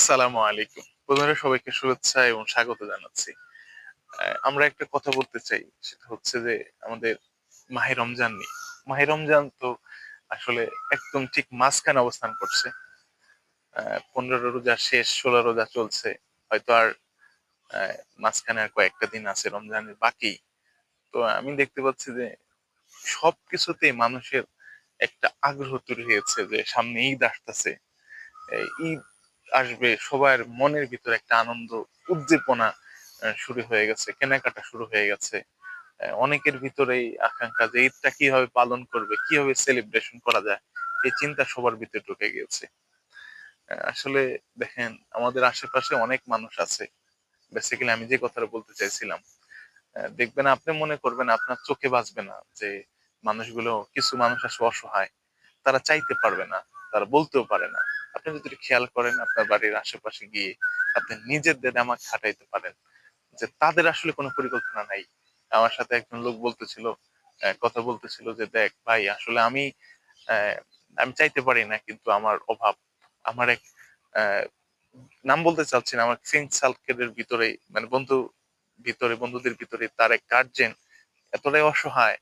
আসসালামু আলাইকুম। প্রথমে সবাইকে শুভেচ্ছা এবং স্বাগত জানাচ্ছি। আমরা একটা কথা বলতে চাই, সেটা হচ্ছে যে আমাদের মাহে রমজান নিয়ে। মাহে রমজান তো আসলে একদম ঠিক মাঝখানে অবস্থান করছে। পনেরো রোজা শেষ, ষোলো রোজা চলছে। হয়তো আর মাঝখানে আর কয়েকটা দিন আছে রমজানের বাকি। তো আমি দেখতে পাচ্ছি যে সব সবকিছুতে মানুষের একটা আগ্রহ তৈরি হয়েছে যে সামনে ঈদ আসতেছে। ঈদ আসবে, সবার মনের ভিতরে একটা আনন্দ, উদ্দীপনা শুরু হয়ে গেছে, কেনাকাটা শুরু হয়ে গেছে। অনেকের ভিতরেই আকাঙ্ক্ষা যে ঈদটা কীভাবে পালন করবে, কীভাবে সেলিব্রেশন করা যায়, এই চিন্তা সবার ভিতরে ঢুকে গিয়েছে। আসলে দেখেন, আমাদের আশেপাশে অনেক মানুষ আছে। বেসিক্যালি আমি যে কথাটা বলতে চাইছিলাম দেখবেন আপনি মনে করবেন আপনার চোখে বাঁচবে না যে মানুষগুলো, কিছু মানুষ আছে অসহায়, তারা চাইতে পারবে না। তারা বলতেও পারে না। আপনি যদি খেয়াল করেন আপনার বাড়ির আশেপাশে গিয়ে আপনি নিজের দেদামা খাটাইতে পারেন। যে তাদের আসলে কোনো পরিকল্পনা নাই। আমার সাথে একজন লোক বলতেছিল কথা বলতেছিল যে, দেখ ভাই, আসলে আমি আমি চাইতে পারি না, কিন্তু আমার অভাব। আমার এক নাম বলতে চাচ্ছি না, আমার ফ্রেন্ড সার্কেলের ভিতরে মানে বন্ধু ভিতরে, বন্ধুদের ভিতরে তার এক গার্জেন এতটাই অসহায়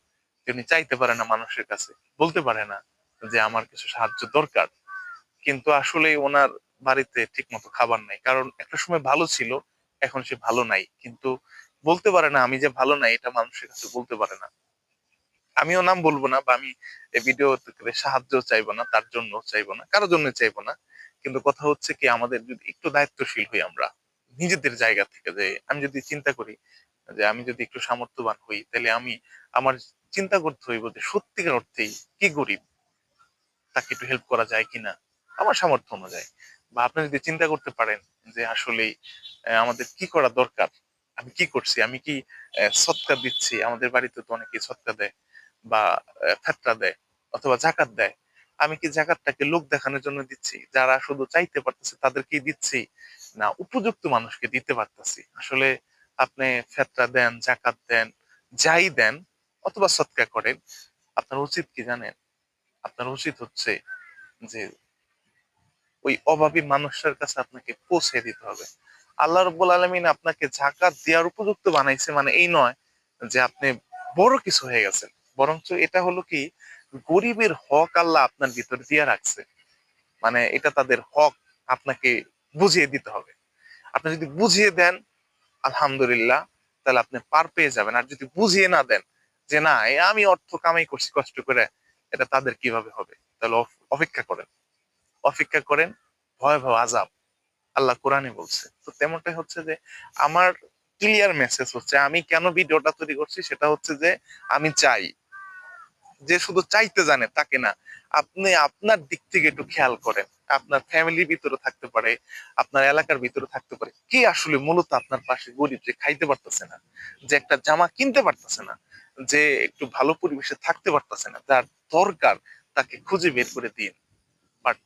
তিনি চাইতে পারে না মানুষের কাছে। বলতে পারে না। যে আমার কিছু সাহায্য দরকার। কিন্তু আসলে ওনার বাড়িতে ঠিক মতো খাবার নাই। কারণ একটা সময় ভালো ছিল, এখন সে ভালো নাই। কিন্তু বলতে পারে না, আমি যে ভালো নাই, এটা মানুষের কাছে বলতে পারে না। আমিও নাম বলব না বা আমি এই ভিডিও সাহায্য চাইব না, তার জন্য চাইব না কারোর জন্য চাইব না। কিন্তু কথা হচ্ছে কি, আমাদের যদি একটু দায়িত্বশীল হই আমরা, নিজেদের জায়গা থেকে যে আমি যদি চিন্তা করি যে আমি যদি একটু সামর্থ্যবান হই, তাহলে আমি আমার চিন্তা করতে হইব যে সত্যিকার অর্থেই কি গরিব? তাকে একটু হেল্প করা যায় কিনা? আমার সামর্থ্য অনুযায়ী। বা আপনি যদি চিন্তা করতে পারেন যে আসলে আমাদের কি করা দরকার? আমি কি করছি? আমি কি সৎকার দিচ্ছি? আমাদের বাড়িতে তো অনেকে সৎকার দেয় বা ফেতরা দেয় অথবা জাকাত দেয়। আমি কি জাকাতটাকে লোক দেখানোর জন্য দিচ্ছি? যারা শুধু চাইতে পারতেছে তাদেরকে দিচ্ছি? না, উপযুক্ত মানুষকে দিতে পারতেছি। আসলে আপনি ফেতরা দেন, জাকাত দেন, যাই দেন, অথবা সৎকার করেন, আপনার উচিত কি জানেন? আপনার উচিত হচ্ছে যে ওই অভাবী মানুষের কাছে আপনাকে পৌঁছে দিতে হবে। আল্লাহ রব্বুল আলমিন আপনাকে জাকাত দেওয়ার উপযুক্ত বানাইছে মানে এই নয় যে আপনি বড় কিছু হয়ে গেছেন। বরঞ্চ এটা হলো কি, গরিবের হক আল্লাহ আপনার ভিতরে দিয়ে রাখছে। মানে এটা তাদের হক আপনাকে বুঝিয়ে দিতে হবে। আপনি যদি বুঝিয়ে দেন, আলহামদুলিল্লাহ, তাহলে আপনি পার পেয়ে যাবেন। আর যদি বুঝিয়ে না দেন যে না আমি অর্থ কামাই করছি কষ্ট করে এটা তাদের কীভাবে হবে? তাহলে অপেক্ষা করেন। অপেক্ষা করেন ভয়াবহ আজাব আল্লাহ কোরআনে বলছে। তো তেমনটাই হচ্ছে যে, আমার ক্লিয়ার মেসেজ হচ্ছে, আমি কেন ভিডিওটা তৈরি করছি? সেটা হচ্ছে যে, আমি চাই। যে শুধু চাইতে জানে, তাকে না। আপনি আপনার দিক থেকে একটু খেয়াল করেন। আপনার ফ্যামিলির ভিতরে থাকতে পারে, আপনার এলাকার ভিতরে থাকতে পারে। কি আসলে মূলত আপনার পাশে গরিব যে খাইতে পারতেছে না, যে একটা জামা কিনতে পারতেছে না? যে একটু ভালো পরিবেশে থাকতে পারতেছে না, যার দরকার তাকে খুঁজে বের করে দিন বাট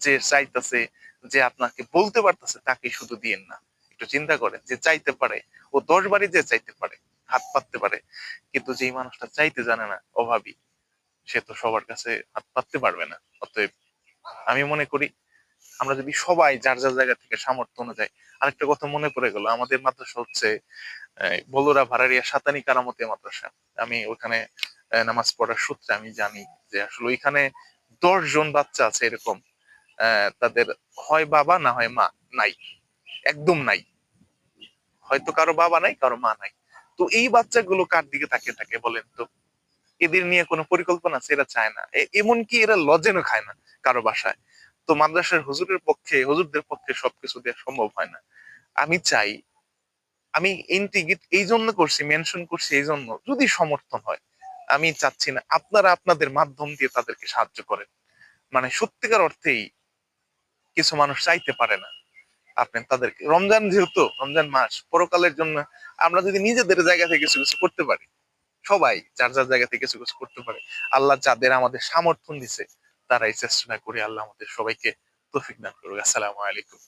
যে চাইতেছে যে আপনাকে বলতে পারতেছে, তাকে শুধু দিয়েন না। একটু চিন্তা করেন যে চাইতে পারে। ও দশ বারই যে চাইতে পারে, হাত পাততে পারে। কিন্তু যেই মানুষটা চাইতে জানে না, অভাবী, সে তো সবার কাছে হাত পাততে পারবে না। অতএব আমি মনে করি আমরা যদি সবাই যার যার জায়গা থেকে সামর্থ্য অনুযায়ী আরেকটা কথা মনে পড়ে গেল। আমাদের মাদ্রাসা হচ্ছে বলুরা ভাড়ারিয়া সাতানি কারামতি মাদ্রাসা। আমি ওখানে নামাজ পড়ার সূত্রে আমি জানি যে আসলে ওইখানে দশ জন বাচ্চা আছে এরকম। তাদের হয় বাবা না হয় মা? নাই। একদম নাই। হয়তো কারও বাবা নাই, কারও মা নাই। তো এই বাচ্চাগুলো কার দিকে তাকিয়ে থাকে বলেন তো? এদের নিয়ে কোনো পরিকল্পনা আছে? এরা চায় না। এমনকি এরা লজেনও খায় না কারও বাসায়। তো মাদ্রাসার হুজুরের পক্ষে, হুজুরদের পক্ষে সবকিছু দেওয়া সম্ভব হয় না। আমি চাই, আমি ইন্টিগ্রেট এই জন্য করছি মেনশন করছি এই জন্য যদি সমর্থন হয়। আমি চাচ্ছি না, আপনারা আপনাদের মাধ্যম দিয়ে তাদেরকে সাহায্য করেন। মানে সত্যিকার অর্থেই কিছু মানুষ চাইতে পারে না। আপনি তাদেরকে, রমজান যেহেতু, রমজান মাস, পরকালের জন্য আমরা যদি নিজেদের জায়গা থেকে কিছু কিছু করতে পারি, সবাই, যার যার জায়গা থেকে কিছু কিছু করতে পারে, আল্লাহ যাদের আমাদের সামর্থ্য দিছে তারা এই চেষ্টা করি আল্লাহ আমাদের সবাইকে তৌফিক দান করুক। আসসালামু আলাইকুম।